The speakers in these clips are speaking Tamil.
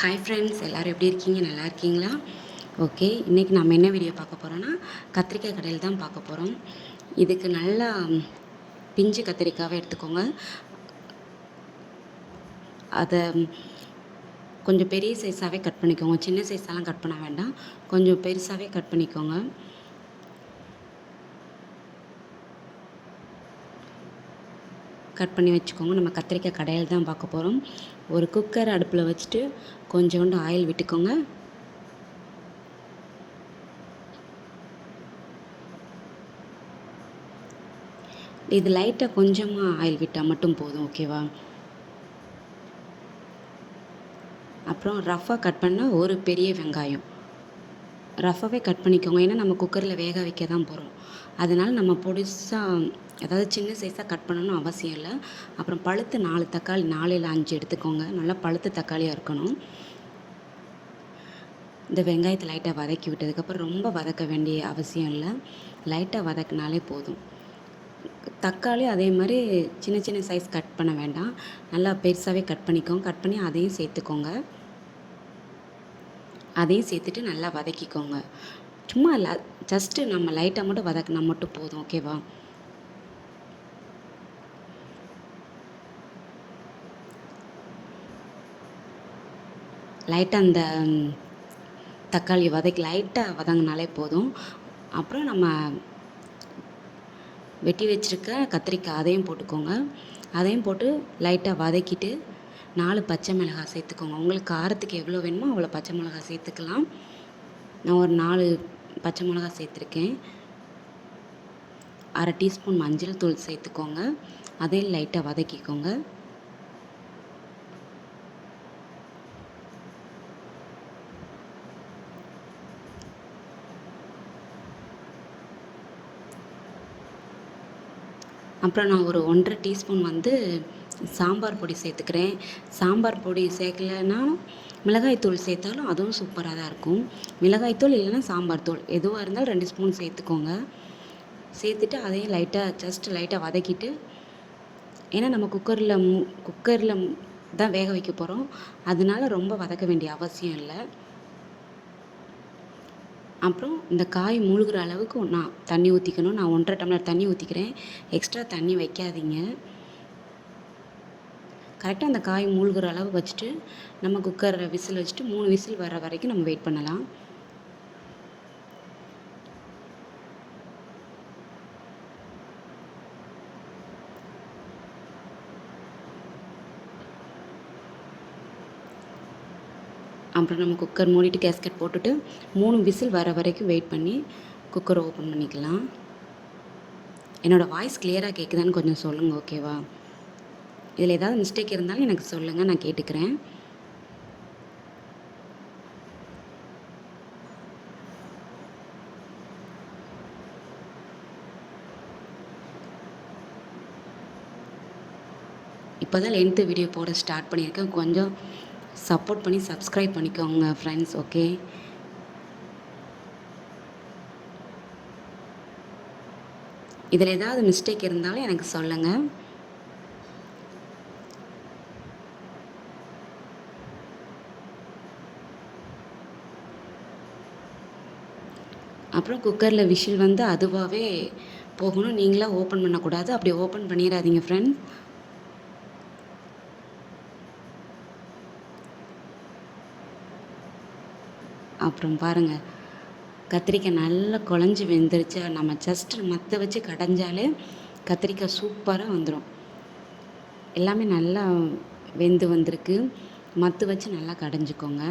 ஹாய் ஃப்ரெண்ட்ஸ் எல்லோரும் எப்படி இருக்கீங்க? நல்லா இருக்கீங்களா? ஓகே இன்றைக்கி நம்ம என்ன வீடியோ பார்க்க போகிறோன்னா கத்திரிக்காய் கடையில் தான் பார்க்க போகிறோம் இதுக்கு நல்லா பிஞ்சு கத்திரிக்காவை எடுத்துக்கோங்க. அதை கொஞ்சம் பெரிய சைஸாகவே கட் பண்ணிக்கோங்க. சின்ன சைஸெல்லாம் கட் பண்ண வேண்டாம். கொஞ்சம் பெருசாகவே கட் பண்ணிக்கோங்க. கட் பண்ணி வச்சுக்கோங்க. நம்ம கத்திரிக்காய் கடையில் தான் பார்க்க போகிறோம் ஒரு குக்கர் அடுப்பில் வச்சுட்டு கொஞ்சோண்டு ஆயில் விட்டுக்கோங்க. இது லைட்டாக கொஞ்சமாக ஆயில் விட்டால் மட்டும் போதும் ஓகேவா அப்புறம் ரஃப்பாக கட் பண்ண ஒரு பெரிய வெங்காயம். ரஃபாகவே கட் பண்ணிக்கோங்க. ஏன்னா நம்ம குக்கரில் வேக வைக்க தான் போகிறோம் அதனால் நம்ம பொடிசாக அதாவது சின்ன சைஸாக கட் பண்ணணும்னு அவசியம் இல்லை. அப்புறம் பழுத்து நாலு தக்காளி நாலு இல்லை அஞ்சு எடுத்துக்கோங்க. நல்லா பழுத்த தக்காளியாக இருக்கணும். இந்த வெங்காயத்தை லைட்டாக வதக்கி விட்டதுக்கப்புறம் ரொம்ப வதக்க வேண்டிய அவசியம் இல்லை. லைட்டாக வதக்கினாலே போதும். தக்காளி அதே மாதிரி சின்ன சின்ன சைஸ் கட் பண்ண வேண்டாம். நல்லா பெருசாகவே கட் பண்ணிக்கோங்க. கட் பண்ணி அதையும் சேர்த்துக்கோங்க. அதையும் சேர்த்துட்டு நல்லா வதக்கிக்கோங்க. சும்மா இல்லை ஜஸ்ட்டு நம்ம லைட்டாக மட்டும் வதக்கினா மட்டும் போதும் ஓகேவா லைட்டாக அந்த தக்காளி வதக்கி லைட்டாக வதங்கினாலே போதும். அப்புறம் நம்ம வெட்டி வச்சுருக்க கத்திரிக்காய் அதையும் போட்டுக்கோங்க. அதையும் போட்டு லைட்டாக வதக்கிட்டு நாலு பச்சை மிளகாய் சேர்த்துக்கோங்க. உங்களுக்கு காரத்துக்கு எவ்வளோ வேணுமோ அவ்வளோ பச்சை மிளகாய் சேர்த்துக்கலாம். நான் ஒரு நாலு பச்சை மிளகாய் சேர்த்துருக்கேன். அரை டீஸ்பூன் மஞ்சள் தூள் சேர்த்துக்கோங்க. அதையும் லைட்டாக வதக்கிக்கோங்க. அப்புறம் நான் ஒரு ஒன்றரை டீஸ்பூன் வந்து சாம்பார் பொடி சேர்த்துக்கிறேன். சாம்பார் பொடி சேர்க்கலன்னா மிளகாய்த்தூள் சேர்த்தாலும் அதுவும் சூப்பராக தான் இருக்கும். மிளகாய்த்தூள் இல்லைன்னா சாம்பார் தூள். எதுவாக இருந்தாலும் ரெண்டு ஸ்பூன் சேர்த்துக்கோங்க. சேர்த்துட்டு அதையும் லைட்டாக ஜஸ்ட் லைட்டாக வதக்கிட்டு ஏன்னா நம்ம குக்கரில் மு குக்கரில் தான் வேக வைக்க போகிறோம் அதனால ரொம்ப வதக்க வேண்டிய அவசியம் இல்லை. அப்புறம் இந்த காய் மூழ்கிற அளவுக்கு நான் தண்ணி ஊற்றிக்கணும் நான் ஒன்றரை டம்ளர் தண்ணி ஊற்றிக்கிறேன் எக்ஸ்ட்ரா தண்ணி வைக்காதீங்க. கரெக்டாக அந்த காய் மூழ்கிற அளவு வச்சுட்டு நம்ம குக்கரில் விசில் வச்சுட்டு மூணு விசில் வர வரைக்கும் நம்ம வெயிட் பண்ணலாம். அப்புறம் நம்ம குக்கர் மூடிட்டு கேஸ்கட் போட்டுட்டு மூணு விசில் வர வரைக்கும் வெயிட் பண்ணி குக்கரை ஓப்பன் பண்ணிக்கலாம். என்னோடய வாய்ஸ் கிளியராக கேட்குதான்னு கொஞ்சம் சொல்லுங்கள் ஓகேவா இதில் ஏதாவது மிஸ்டேக் இருந்தாலும் எனக்கு சொல்லுங்கள் நான் கேட்டுக்கிறேன். இப்போ தான் லென்த்து வீடியோ போட ஸ்டார்ட் பண்ணியிருக்கேன். கொஞ்சம் சப்போர்ட் பண்ணி சப்ஸ்கிரைப் பண்ணிக்கோங்க ஃப்ரெண்ட்ஸ் ஓகே இதில் ஏதாவது மிஸ்டேக் இருந்தாலும் எனக்கு சொல்லுங்கள் அப்புறம் குக்கரில் விஷில் வந்து அதுவாகவே போகணும். நீங்களாக ஓப்பன் பண்ணக்கூடாது. அப்படி ஓப்பன் பண்ணிடாதீங்க ஃப்ரெண்ட்ஸ் அப்புறம் பாருங்கள் கத்திரிக்காய் நல்லா குழஞ்சி வெந்துருச்சு. நம்ம ஜஸ்ட்டு மற்ற வச்சு கடைஞ்சாலே கத்திரிக்காய் சூப்பராக வந்துடும் எல்லாமே நல்லா வெந்து வந்திருக்கு. மத்து வச்சு நல்லா கடைஞ்சிக்கோங்க.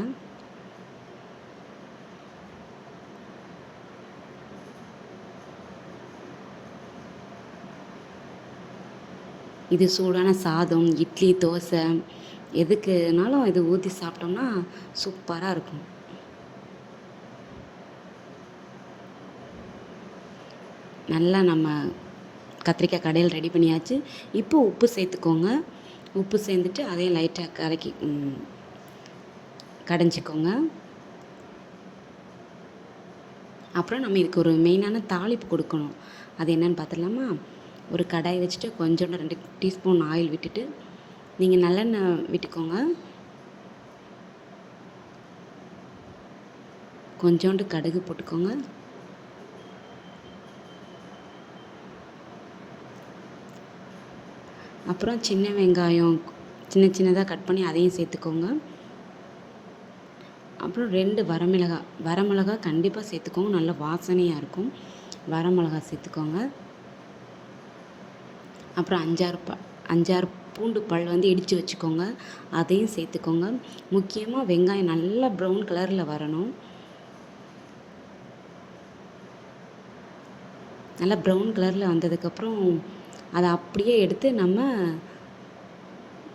இது சூடான சாதம் இட்லி தோசை எதுக்குனாலும் இது ஊற்றி சாப்பிட்டோம்னா சூப்பராக இருக்கும். நல்லா நம்ம கத்திரிக்காய் கடையில் ரெடி பண்ணியாச்சு. இப்போ உப்பு சேர்த்துக்கோங்க. உப்பு சேர்ந்துட்டு அதையும் லைட்டாக கலக்கி கடைஞ்சிக்கோங்க. அப்புறம் நம்ம இதுக்கு ஒரு மெயினான தாளிப்பு கொடுக்கணும். அது என்னென்னு பார்த்துடலாமா? ஒரு கடாய் வச்சுட்டு கொஞ்சோண்டு ரெண்டு டீஸ்பூன் ஆயில் விட்டுட்டு நீங்கள் நல்லெண்ணெய் விட்டுக்கோங்க. கொஞ்சோண்டு கடுகு போட்டுக்கோங்க. அப்புறம் சின்ன வெங்காயம் சின்ன சின்னதாக கட் பண்ணி அதையும் சேர்த்துக்கோங்க. அப்புறம் ரெண்டு வரமிளகா வரமிளகா கண்டிப்பாக சேர்த்துக்கோங்க. நல்ல வாசனையாக இருக்கும். வரமிளகா சேர்த்துக்கோங்க. அப்புறம் அஞ்சாறு ப அஞ்சாறு பூண்டு பல் வந்து இடித்து வச்சுக்கோங்க. அதையும் சேர்த்துக்கோங்க. முக்கியமாக வெங்காயம் நல்லா ப்ரௌன் கலரில் வரணும். நல்லா ப்ரௌன் கலரில் வந்ததுக்கப்புறம் அதை அப்படியே எடுத்து நம்ம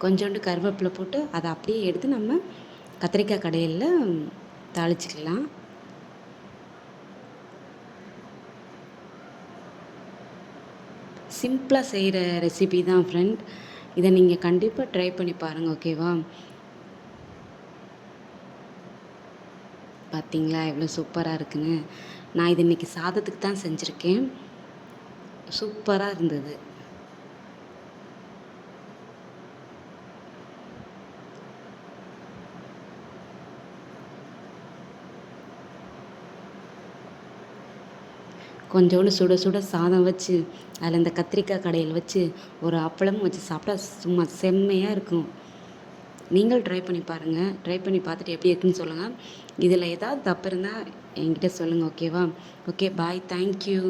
கொஞ்சோண்டு கருவேப்பிலை போட்டு அதை அப்படியே எடுத்து நம்ம கத்திரிக்காய் கடையில் தாளிச்சிக்கலாம். சிம்பிளாக செய்கிற ரெசிபி தான் ஃப்ரெண்ட் இதை நீங்கள் கண்டிப்பாக ட்ரை பண்ணி பாருங்கள் ஓகேவா பார்த்தீங்களா எவ்வளோ சூப்பராக இருக்குன்னு. நான் இது இன்றைக்கி சாதத்துக்கு தான் செஞ்சுருக்கேன். சூப்பராக இருந்தது. கொஞ்சோண்டு சுட சுட சாதம் வச்சு அதில் இந்த கத்திரிக்காய் கடையில் வச்சு ஒரு அப்பளமும் வச்சு சாப்பிட்டா சும்மா செம்மையாக இருக்கும். நீங்கள் ட்ரை பண்ணி பாருங்கள் ட்ரை பண்ணி பார்த்துட்டு எப்படி இருக்குன்னு சொல்லுங்கள் இதில் ஏதாவது தப்பு இருந்தால் என்கிட்ட சொல்லுங்கள் ஓகேவா ஓகே பாய் தேங்க்யூ